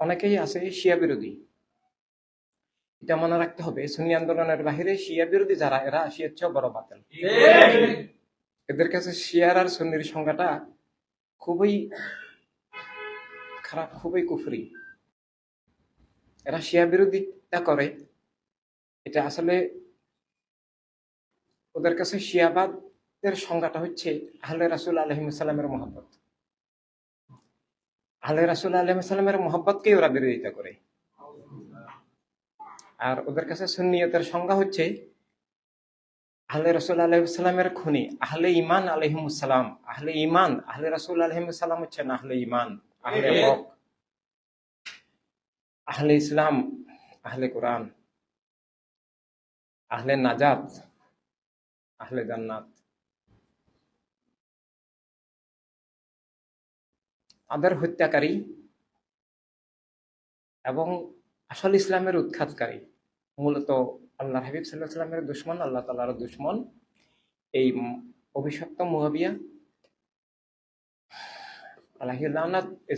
অনেকেই আছে শিয়া বিরোধী। এটা মনে রাখতে হবে, সুন্নি আন্দোলনের বাহিরে শিয়া বিরোধী যারা, এরা শিয়ার চেয়েও বড় বাতিল। এদের কাছে শিয়ার আর সুন্নির সংজ্ঞাটা খুবই খারাপ, খুবই কুফরি। এরা শিয়া বিরোধিতা করে। এটা আসলে ওদের কাছে শিয়াবাদের সংজ্ঞাটা হচ্ছে আহলে রাসুল আলহিমসাল্লামের মহব্বত। আহলে রাসুল আলহিমসাল্লামের মহব্বতকেই ওরা বিরোধিতা করে। আর ওদের কাছে সুন্নিয়তের সংজ্ঞা হচ্ছে আহলে রসুল আলহিসাল্লামের খুনি আহলে ইমান আলহিমুসালাম আহলে ইমান আহলে রসুল আলহিমসাল্লাম হচ্ছেন আহলে ইমান আহলে হক আহলে ইসলাম আহলে কোরআন আহলে নাজাত আহলে জান্নাত। তাদের হত্যাকারী এবং আসল ইসলামের উৎখাতকারী। মূলত আল্লাহ হাবিব সাল্লাহ সাল্লামের দুশ্মন, আল্লাহ তালার দুশ্মন। এই অভিশপ্ত মুহাবিয়া এই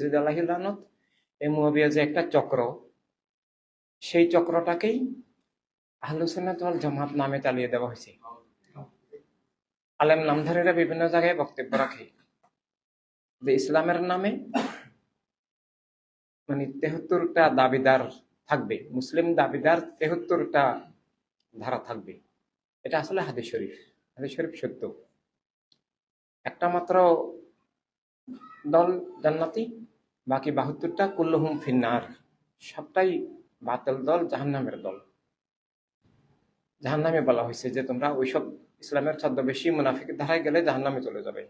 যে একটা চক্র, সেই চক্রটাকেই আহলুসুন্নাত ওয়াল জামাত নামে চালিয়ে দেওয়া হয়েছে। আলেম নামধারীরা বিভিন্ন জায়গায় বক্তব্য রাখে। যে ইসলামের নামে মানে তেহত্তরটা দাবিদার থাকবে, মুসলিম দাবিদার তেহত্তরটা ধারা থাকবে। এটা আসলে হাদিস শরীফ হাদিস শরীফ সত্য। একটা মাত্র দল জান্নাতি, বাকি বাহাত্তরটা কুল্লহুম ফিন্নার। সবটাই বাতল দল, জাহান্নামের দল। জাহান্নামে বলা হয়েছে যে তোমরা ওইসব ইসলামের ছদ্মবেশী মুনাফিক ধারায় গেলে জাহান্নামে চলে যাবে।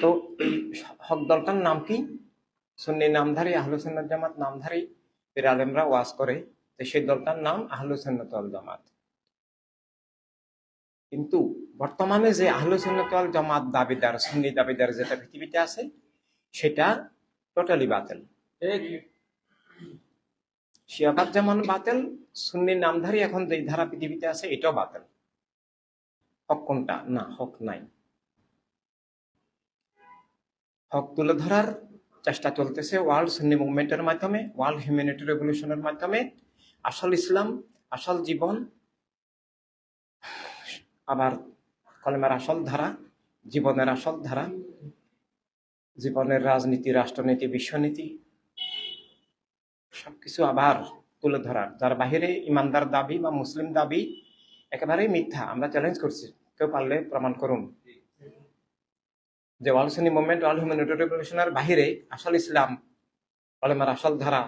তো এই হক দলটার নাম কি? সুন্নি নামধারী আহলুসুন্নাত জামাত নামধারী এর আলেমরা ওয়াজ করে। যে সেই দলটার নাম আহলুসুন্নাত জামাত। কিন্তু বর্তমানে যে আহলুসুন্নাত জামাত দাবিদার, সুন্নি দাবিদার যেটা পৃথিবীতে আছে, সেটা টোটালি বাতিল। শিয়াবাদ যেমন বাতিল, সুন্নি নামধারী এখন যেই ধারা পৃথিবীতে আছে, এটাও বাতিল। হক কোনটা? না, হক নাই। হক তুলে ধরার চেষ্টা চলতেছে ওয়ার্ল্ড সুন্নি মুভমেন্টের মাধ্যমে, ওয়ার্ল্ড হিউম্যানিটি রেভলিউশনের মাধ্যমে। আসল ইসলাম, আসল জীবন, আবার কলমের আসল ধারা, জীবনের আসল ধারা, জীবনের রাজনীতি, রাষ্ট্রনীতি, বিশ্বনীতি, সবকিছু আবার তুলে ধরার। যার বাহিরে ইমানদার দাবি বা মুসলিম দাবি একেবারেই মিথ্যা, আমরা চ্যালেঞ্জ করছি, কেউ পারলে প্রমাণ করুন। যে ওয়াল সুন্নি মুভমেন্ট ওয়াল হিউম্যানিটি রেভলিউশনের বাহিরে আসল ইসলাম কলেমার আসল ধারা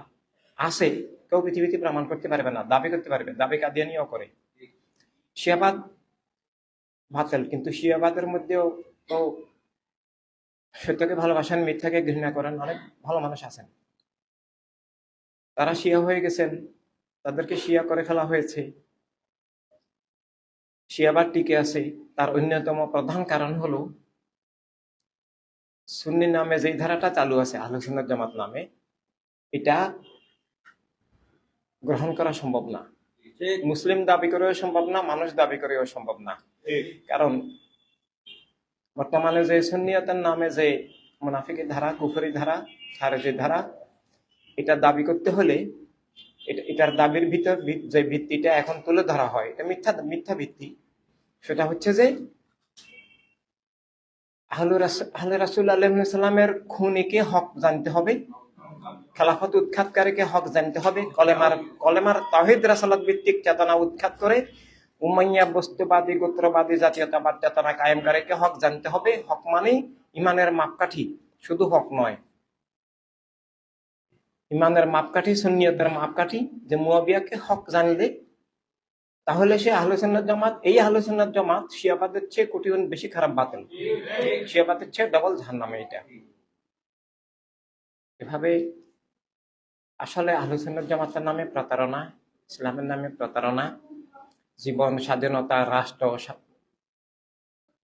আছে, কেউ পৃথিবীতে প্রমাণ করতে পারবে না, দাবি করতে পারবে, দাবি কাদিয়ানিও করে। শিয়াবাদ বাতিল, কিন্তু শিয়াবাদের মধ্যেও তো সত্যকে ভালোবাসেন, মিথ্যাকে ঘৃণা করেন, অনেক ভালো মানুষ আছেন। তারা শিয়া হয়ে গেছেন, তাদেরকে শিয়া করে ফেলা হয়েছে। শিয়াবাদ টিকে আছে, তার অন্যতম প্রধান কারণ হলো সুন্নি নামে যেই ধারাটা চালু আছে আলোচনার জামাত নামে এটা গ্রহণ করা সম্ভব না। মুসলিম দাবি করেও সম্ভব না মানুষ দাবি করেও সম্ভব না। কারণ বর্তমানে যে সুন্নিয়তের নামে যে মুনাফিকের ধারা কুফরি ধারা খারেজের ধারা এটা দাবি করতে হলে এটা এটার দাবির ভিতর যে ভিত্তিটা এখন তুলে ধরা হয় এটা মিথ্যা মিথ্যা ভিত্তি। সেটা হচ্ছে যে আহলু রাস- আহলে রাসুল আলহামের খুনিকে হক জানতে হবে, খেলাফত উৎখাতকারীকে হক জানতে হবে। কলেমার কলেমার তাহিদ রাসালত ভিত্তিক চেতনা উৎখাত করে উমাইয়া বস্তুবাদী, গোত্রবাদী, জাতীয়তাবাদ চেতনা কায়েমকারীকে হক জানতে হবে। হক মানে ইমানের মাপকাঠি, শুধু হক নয়। ইমানের মাপকাঠি, সুন্নিয়তের মাপকাঠি, যে মুয়াবিয়াকে হক জানলে তাহলে সে আহলুসুন্নাত জামাত, এই আহলুসুন্নাত জামাত শিয়াবাদের চেয়ে কোটি গুণ বেশি খারাপ বাতিল। শিয়াবাদের চেয়ে ডবল জাহান্নামে এটা। এভাবে আসলে আহলুসুন্নাত জামাতের নামে প্রতারণা, ইসলামের নামে প্রতারণা, জীবন, স্বাধীনতা, রাষ্ট্র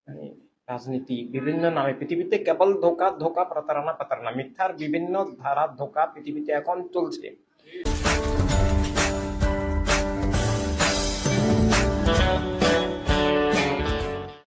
মানে রাজনীতি, বিভিন্ন নামে পৃথিবীতে কেবল ধোকা ধোকা, প্রতারণা প্রতারণা, মিথ্যার বিভিন্ন ধারা, ধোকা পৃথিবীতে এখন চলছে।